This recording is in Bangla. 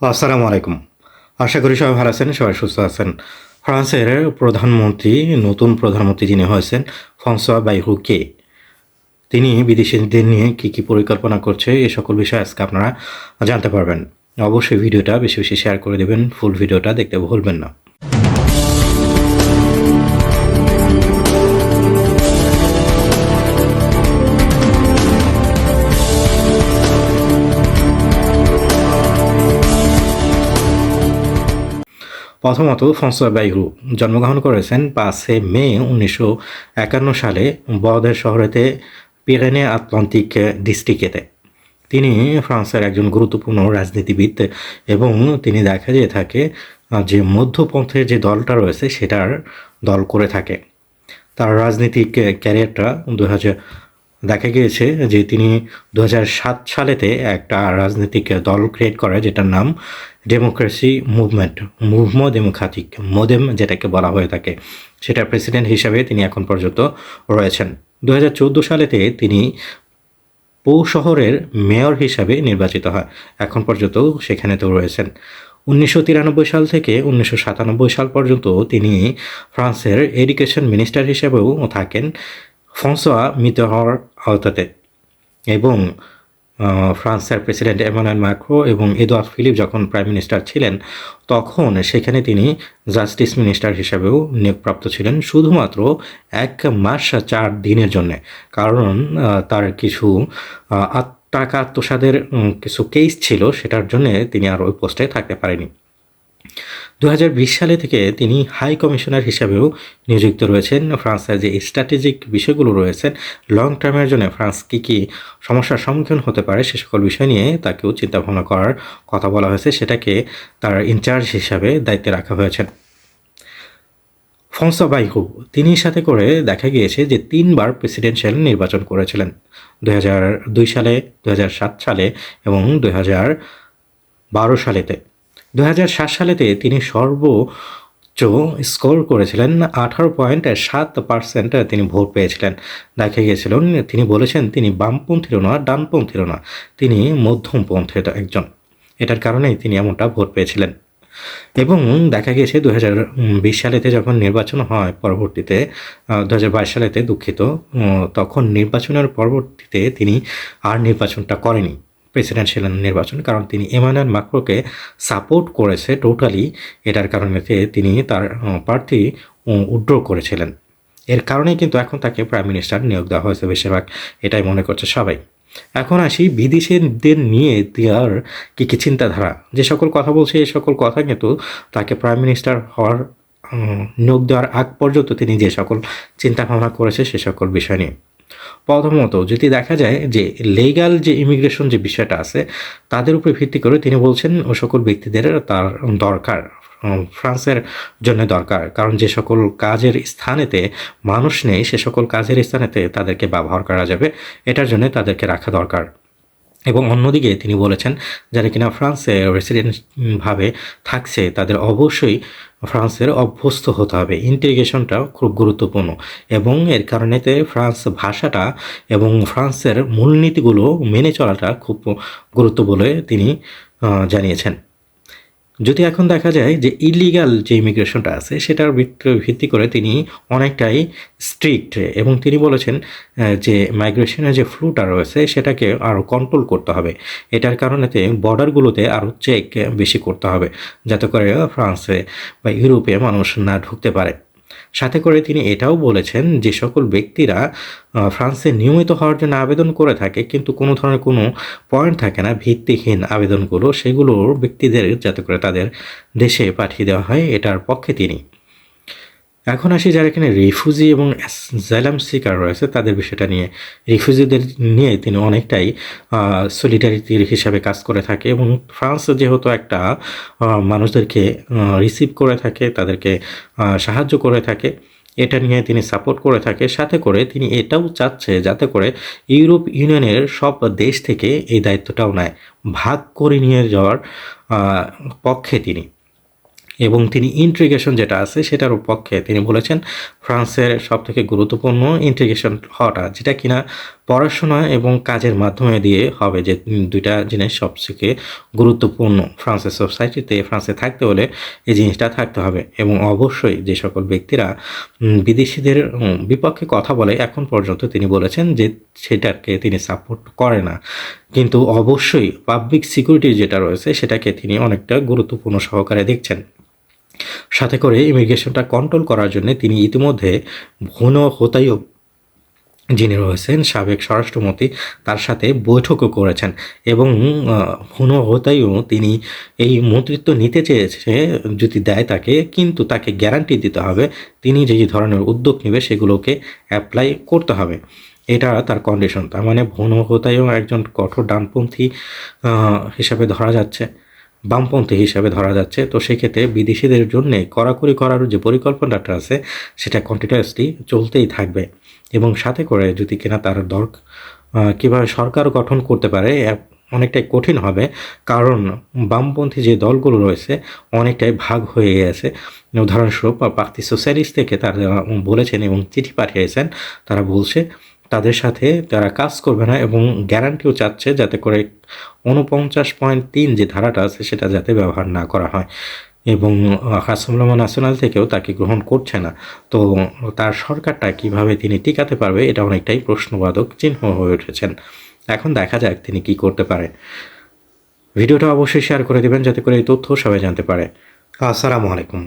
আসসালামু আলাইকুম। আশা করি সবাই ভালো আছেন, সবাই সুস্থ আছেন। ফ্রান্সের প্রধানমন্ত্রী, নতুন প্রধানমন্ত্রী যিনি হয়েছেন, ফ্রান্সোয়া বাইহু কে তিনি বিদেশিদের নিয়ে কী কী পরিকল্পনা করছে, এ সকল বিষয়ে আজকে আপনারা জানতে পারবেন। অবশ্যই ভিডিওটা বেশি বেশি শেয়ার করে দেবেন ফুল ভিডিওটা দেখতে ভুলবেন না। প্রথমত ফ্রান্সোয়া বাইহু জন্মগ্রহণ করেছেন পাঁচে মে উনিশশো একান্ন সালে বর্দের শহরেতে পিরেনে আটলান্টিক ডিস্ট্রিক্টেতে। তিনি ফ্রান্সের একজন গুরুত্বপূর্ণ রাজনীতিবিদ এবং তিনি দেখা যেয়ে থাকে, যে মধ্যপন্থের যে দলটা রয়েছে সেটার দল করে থাকে। তার রাজনৈতিক ক্যারিয়ারটা দু হাজার দেখা গিয়েছে যে তিনি দু সালেতে একটা রাজনৈতিক দল ক্রিয়েট করে যেটার নাম ডেমোক্রেসি মুভমেন্ট মুভমো ডেমোক্রেটিক মোদেম যেটাকে বলা হয়ে থাকে। সেটার প্রেসিডেন্ট হিসাবে তিনি এখন পর্যন্ত রয়েছেন। দু হাজার চোদ্দ সালেতে তিনি পৌ শহরের মেয়র হিসাবে নির্বাচিত হয়। এখন পর্যন্ত সেখানে তো রয়েছেন। উনিশশো তিরানব্বই সাল থেকে উনিশশো সাতানব্বই সাল পর্যন্ত তিনি ফ্রান্সের এডুকেশন মিনিস্টার হিসেবেও থাকেন। ফ্রান্সোয়া মিতহর আওতাতে। এবং ফ্রান্সের প্রেসিডেন্ট এমানুয়েল ম্যাক্রো এবং এদোয়ার্ড ফিলিপ যখন প্রাইম মিনিস্টার ছিলেন, তখন সেখানে তিনি জাস্টিস মিনিস্টার হিসেবেও নিয়োগপ্রাপ্ত ছিলেন শুধুমাত্র এক মাস চার দিনের জন্যে। কারণ তার কিছু টাকা আত্মসাদের কিছু কেস ছিল, সেটার জন্য তিনি আর ওই পোস্টে থাকতে পারেনি। দু হাজার বিশ সালে থেকে তিনি হাই কমিশনার হিসাবেও নিযুক্ত রয়েছেন। ফ্রান্সের যে স্ট্র্যাটেজিক বিষয়গুলো রয়েছেন, লং টার্মের জন্য ফ্রান্স কী কী সমস্যার সম্মুখীন হতে পারে সে সকল বিষয় নিয়ে তাকেও চিন্তাভাবনা করার কথা বলা হয়েছে, সেটাকে তার ইনচার্জ হিসাবে দায়িত্বে রাখা হয়েছে। ফংসা বাইহু তিনি সাথে করে দেখা গিয়েছে যে তিনবার প্রেসিডেন্সিয়াল নির্বাচন করেছিলেন। দু হাজার দুই সালে দু হাজার সাত সালে এবং দু বারো সালেতে। দু সালেতে তিনি সর্বোচ্চ স্কোর করেছিলেন। আঠারো পয়েন্ট সাত পার্সেন্ট তিনি ভোট পেয়েছিলেন। দেখা গিয়েছিল তিনি বলেছেন, তিনি বামপন্থীরও না, ডানপন্থীরও না, তিনি মধ্যমপন্থীর একজন। এটার কারণেই তিনি এমনটা ভোট পেয়েছিলেন। এবং দেখা গিয়েছে দু হাজার বিশ সালেতে যখন নির্বাচন হয় পরবর্তীতে দু হাজার বাইশ সালেতে দুঃখিত তখন নির্বাচনের পরবর্তীতে তিনি আর নির্বাচনটা করেনি। প্রেসিডেন্সিয়াল নির্বাচন, কারণ তিনি এমানুয়েল মাক্রোকে সাপোর্ট করেছে টোটালি এটার কারণে তিনি তার প্রার্থী উড্র করেছিলেন। এর কারণেই কিন্তু এখন তাকে প্রাইম মিনিস্টার নিয়োগ দেওয়া হয়েছে বেশিরভাগ, এটাই মনে করছে সবাই। এখন আসি বিদেশিদের নিয়ে দেওয়ার কী কী চিন্তাধারা। যে সকল কথা বলছে এই সকল কথা কিন্তু তাকে প্রাইম মিনিস্টার হওয়ার নিয়োগ দেওয়ার আগ পর্যন্ত তিনি যে সকল চিন্তা ভাবনা করেছে সে সকল বিষয় নিয়ে। প্রথমত, যদি দেখা যায় যে লিগাল যে ইমিগ্রেশন যে বিষয়টা আছে, তাদের উপরে ভিত্তি করে তিনি বলছেন ও সকল ব্যক্তিদের তার দরকার ফ্রান্সের জন্য দরকার। কারণ যে সকল কাজের স্থানেতে মানুষ নেই, সে সকল কাজের স্থানেতে তাদেরকে ব্যবহার করা যাবে। এটার জন্য তাদেরকে রাখা দরকার। এবং অন্যদিকে তিনি বলেছেন, যারা কিনা ফ্রান্সে রেসিডেন্টভাবে থাকছে, তাদের অবশ্যই ফ্রান্সের অভ্যস্ত হতে হবে। ইন্টিগ্রেশনটা খুব গুরুত্বপূর্ণ এবং এর কারণেতে ফ্রান্স ভাষাটা এবং ফ্রান্সের মূলনীতিগুলো মেনে চলাটা খুব গুরুত্ব বলে তিনি জানিয়েছেন। যদি এখন দেখা যায় যে ইলিগাল যে ইমিগ্রেশনটা আছে, সেটার ভিত্তি- করে তিনি অনেকটাই স্ট্রিক্ট এবং তিনি বলেছেন যে মাইগ্রেশনের যে ফ্লুটা রয়েছে, সেটাকে আরও কন্ট্রোল করতে হবে। এটার কারণেতে বর্ডারগুলোতে আরও চেক বেশি করতে হবে, যাতে করে ফ্রান্সে বা ইউরোপে মানুষ না ঢুকতে পারে। সাথে করে তিনি এটাও বলেছেন যে সকল ব্যক্তিরা ফ্রান্সে নিয়মিত হওয়ার জন্য আবেদন করে থাকে, কিন্তু কোনো ধরনের কোনো পয়েন্ট থাকে না, ভিত্তিহীন আবেদনগুলো সেগুলোর ব্যক্তিদের যাতে করে তাদের দেশে পাঠিয়ে দেওয়া হয়, এটার পক্ষে তিনি। এখন আসি যারা এখানে রিফিউজি এবং জাইলাম সিকার রয়েছে, তাদের বিষয়টা নিয়ে। রিফিউজিদের নিয়ে তিনি অনেকটাই সলিডারিটির হিসাবে কাজ করে থাকে এবং ফ্রান্স যেহেতু একটা মানুষদেরকে রিসিভ করে থাকে, তাদেরকে সাহায্য করে থাকে, এটা নিয়ে তিনি সাপোর্ট করে থাকে। সাথে করে তিনি এটাও চাচ্ছে যাতে করে ইউরোপ ইউনিয়নের সব দেশ থেকে এই দায়িত্বটাও নেয়। ভাগ করে নিয়ে যাওয়ার পক্ষে তিনি। এবং তিনি ইন্টিগ্রেশন যেটা আছে সেটার পক্ষে তিনি বলেছেন, ফ্রান্সের সবথেকে গুরুত্বপূর্ণ ইন্টিগ্রেশন হওয়াটা যেটা কিনা পড়াশোনা এবং কাজের মাধ্যমে দিয়ে হবে যে দুইটা জিনিস সবথেকে গুরুত্বপূর্ণ ফ্রান্সের সোসাইটিতে ফ্রান্সে থাকতে হলে এই জিনিসটা থাকতে হবে। এবং অবশ্যই যে সকল ব্যক্তিরা বিদেশিদের বিপক্ষে কথা বলে, এখন পর্যন্ত তিনি বলেছেন যে সেটাকে তিনি সাপোর্ট করে না। কিন্তু অবশ্যই পাবলিক সিকিউরিটি যেটা রয়েছে সেটাকে তিনি অনেকটা গুরুত্বপূর্ণ সহকারে দেখছেন। সাথে করে ইমিগ্রেশনটা কন্ট্রোল করার জন্য তিনি ইতিমধ্যে ভুন হোতাইও যিনি রয়েছেন, সাবেক স্বরাষ্ট্রমন্ত্রী, তার সাথে বৈঠকও করেছেন এবং ভুন হোতাইও তিনি এই মন্ত্রিত্ব নিতে চেয়েছে, যদি দেয় তাকে, কিন্তু তাকে গ্যারান্টি দিতে হবে, তিনি যে ধরনের উদ্যোগ নেবে সেগুলোকে অ্যাপ্লাই করতে হবে। এটা তার কন্ডিশন তার মানে ভুন হোতাইও একজন কঠোর ডানপন্থী হিসাবে ধরা যাচ্ছে। বামপন্থী হিসাবে ধরা যাচ্ছে। তো সেক্ষেত্রে বিদেশিদের জন্য কড়াকড়ি করার যে পরিকল্পনাটা আছে, সেটা কন্টিনিউয়াসলি চলতেই থাকবে। এবং সাথে করে যদি কিনা তার দর কীভাবে সরকার গঠন করতে পারে অনেকটাই কঠিন হবে। কারণ বামপন্থী যে দলগুলো রয়েছে, অনেকটাই ভাগ হয়ে গেছে। উদাহরণস্বরূপ পার্টি সোশ্যালিস্ট থেকে তারা বলেছেন এবং চিঠি পাঠিয়েছেন, তারা বলছে তাদের সাথে তারা কাজ করবে না এবং গ্যারান্টিও চাচ্ছে যাতে করে উনপঞ্চাশ পয়েন্ট তিন যে ধারাটা আছে সেটা যাতে ব্যবহার না করা হয়। এবং হাসমুল্লামা ন্যাশনাল থেকেও তাকে গ্রহণ করছে না। তো তার সরকারটা কীভাবে তিনি টিকাতে পারবে এটা অনেকটাই প্রশ্নবাদক চিহ্ন হয়ে উঠেছেন। এখন দেখা যাক তিনি কি করতে পারে। ভিডিওটা অবশ্যই শেয়ার করে দেবেন যাতে করে এই তথ্য সবাই জানতে পারে। আসসালামু আলাইকুম।